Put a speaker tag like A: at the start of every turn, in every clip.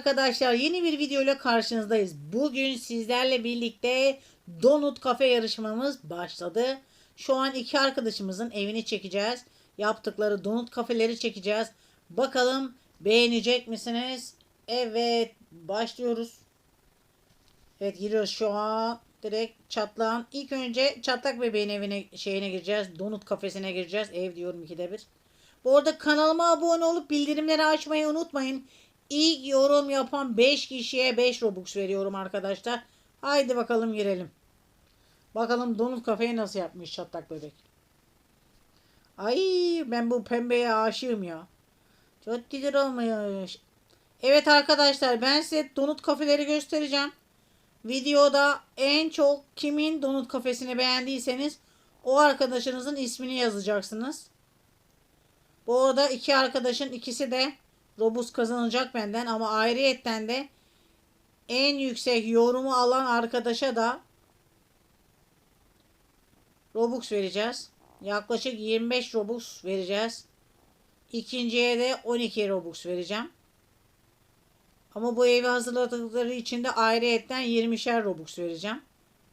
A: arkadaşlar yeni bir video ile karşınızdayız. Bugün sizlerle birlikte Donut Kafe yarışmamız başladı. Şu an iki arkadaşımızın evini çekeceğiz. Yaptıkları donut kafeleri çekeceğiz. Bakalım beğenecek misiniz? Evet başlıyoruz. Evet giriyoruz şu an. Direkt çatlağın. İlk önce çatlak bebeğin evine şeyine gireceğiz. Donut kafesine gireceğiz. Ev diyorum ikide bir. Bu arada kanalıma abone olup bildirimleri açmayı unutmayın. İlk yorum yapan 5 kişiye 5 Robux veriyorum arkadaşlar. Haydi bakalım girelim. Bakalım donut kafeyi nasıl yapmış çatlak bebek. Ay ben bu pembeye aşığım ya. Çok güzel olmuş. Evet arkadaşlar ben size donut kafeleri göstereceğim. Videoda en çok kimin donut kafesini beğendiyseniz o arkadaşınızın ismini yazacaksınız. Bu arada iki arkadaşın ikisi de Robux kazanacak benden ama ayrıyetten de en yüksek yorumu alan arkadaşa da Robux vereceğiz. Yaklaşık 25 Robux vereceğiz. İkinciye de 12 Robux vereceğim. Ama bu evi hazırladıkları için de ayrıyetten 20'şer Robux vereceğim.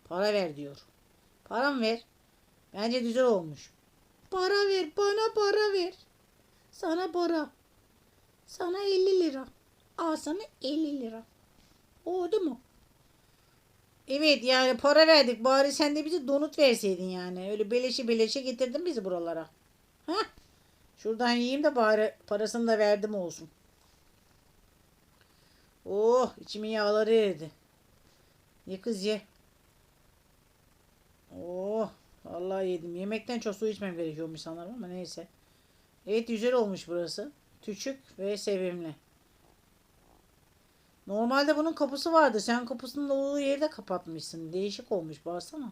A: Para ver diyor. Param ver. Bence güzel olmuş. Para ver bana para ver. Sana para. Sana 50 lira. Al sana 50 lira. Oldu mu? Evet yani para verdik. Bari sen de bize donut verseydin yani. Öyle beleşe beleşe getirdin bizi buralara. Hah. Şuradan yiyeyim de bari parasını da verdim olsun. Oh içimin yağları eridi. Ye kız ye. Oh vallahi yedim. Yemekten çok su içmem gerekiyormuş sanırım ama neyse. Evet güzel olmuş burası. Küçük ve sevimli. Normalde bunun kapısı vardı. Sen kapısının olduğu yeri de kapatmışsın. Değişik olmuş baksana.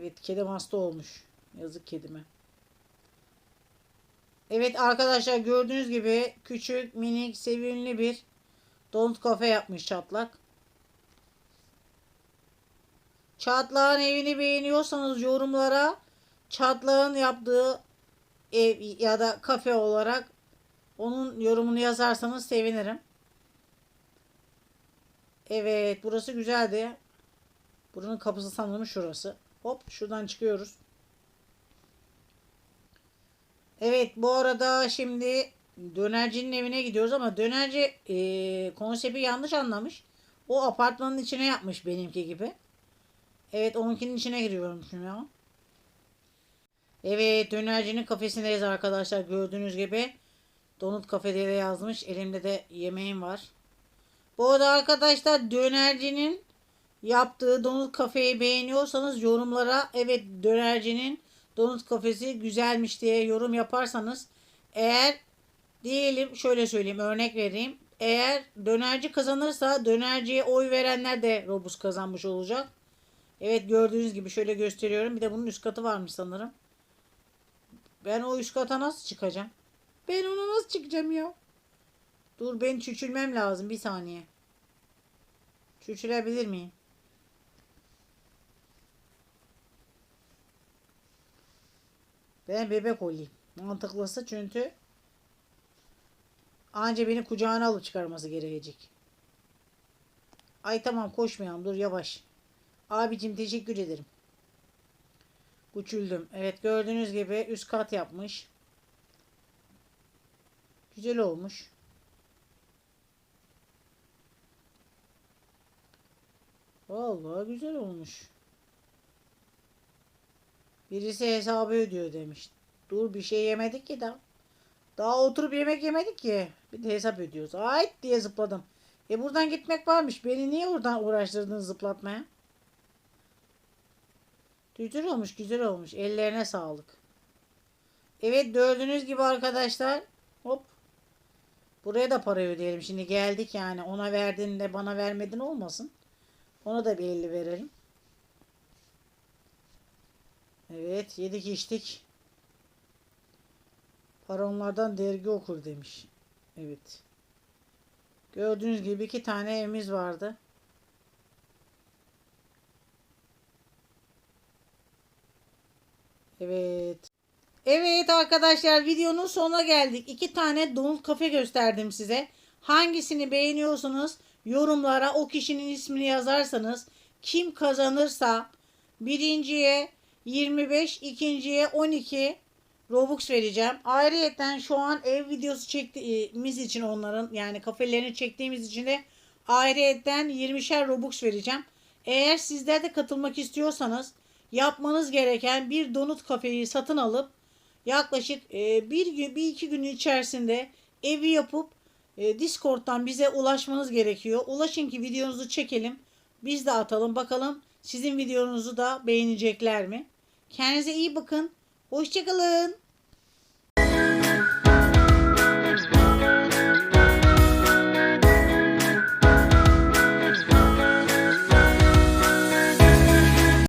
A: Evet kedim hasta olmuş. Yazık kedime. Evet arkadaşlar gördüğünüz gibi küçük, minik, sevimli bir donut kafe yapmış çatlak. Çatlağın evini beğeniyorsanız yorumlara Çatlağın yaptığı ev ya da kafe olarak onun yorumunu yazarsanız sevinirim. Evet burası güzeldi. Buranın kapısı sanırım şurası. Hop şuradan çıkıyoruz. Evet bu arada şimdi dönercinin evine gidiyoruz ama dönerci e, konsepti yanlış anlamış. O apartmanın içine yapmış benimki gibi. Evet onunkinin içine giriyorum şimdi ama. Evet dönercinin kafesindeyiz arkadaşlar gördüğünüz gibi. Donut kafede de yazmış. Elimde de yemeğim var. Bu arada arkadaşlar dönercinin yaptığı donut kafeyi beğeniyorsanız yorumlara evet dönercinin donut kafesi güzelmiş diye yorum yaparsanız eğer diyelim şöyle söyleyeyim örnek vereyim. Eğer dönerci kazanırsa dönerciye oy verenler de Robux kazanmış olacak. Evet gördüğünüz gibi şöyle gösteriyorum. Bir de bunun üst katı varmış sanırım. Ben o üst kata nasıl çıkacağım? Ben ona nasıl çıkacağım ya? Dur ben çüçülmem lazım bir saniye. Çüçülebilir miyim? Ben bebek olayım. Mantıklısı çünkü anca beni kucağına alıp çıkarması gerekecek. Ay tamam koşmayalım dur yavaş. Abicim teşekkür ederim. Küçüldüm. Evet gördüğünüz gibi üst kat yapmış. Güzel olmuş. Vallahi güzel olmuş. Birisi hesabı ödüyor demiş. Dur bir şey yemedik ki daha. Daha oturup yemek yemedik ki. Bir de hesap ödüyoruz. Ay diye zıpladım. E buradan gitmek varmış. Beni niye oradan uğraştırdın zıplatmaya? Güzel olmuş güzel olmuş. Ellerine sağlık. Evet gördüğünüz gibi arkadaşlar. Hop. Buraya da para ödeyelim. Şimdi geldik yani. Ona verdin de bana vermedin olmasın. Ona da bir 50 verelim. Evet yedik içtik. Para onlardan dergi okur demiş. Evet. Gördüğünüz gibi iki tane evimiz vardı. Evet. Evet arkadaşlar videonun sonuna geldik. İki tane donut kafe gösterdim size. Hangisini beğeniyorsunuz yorumlara o kişinin ismini yazarsanız kim kazanırsa birinciye 25, ikinciye 12 Robux vereceğim. Ayrıyeten şu an ev videosu çektiğimiz için onların yani kafelerini çektiğimiz için de ayrıyeten 20'şer Robux vereceğim. Eğer sizler de katılmak istiyorsanız yapmanız gereken bir donut kafeyi satın alıp yaklaşık e, bir bir iki gün içerisinde evi yapıp e, Discord'dan bize ulaşmanız gerekiyor. Ulaşın ki videonuzu çekelim. Biz de atalım. Bakalım sizin videonuzu da beğenecekler mi? Kendinize iyi bakın. Hoşçakalın.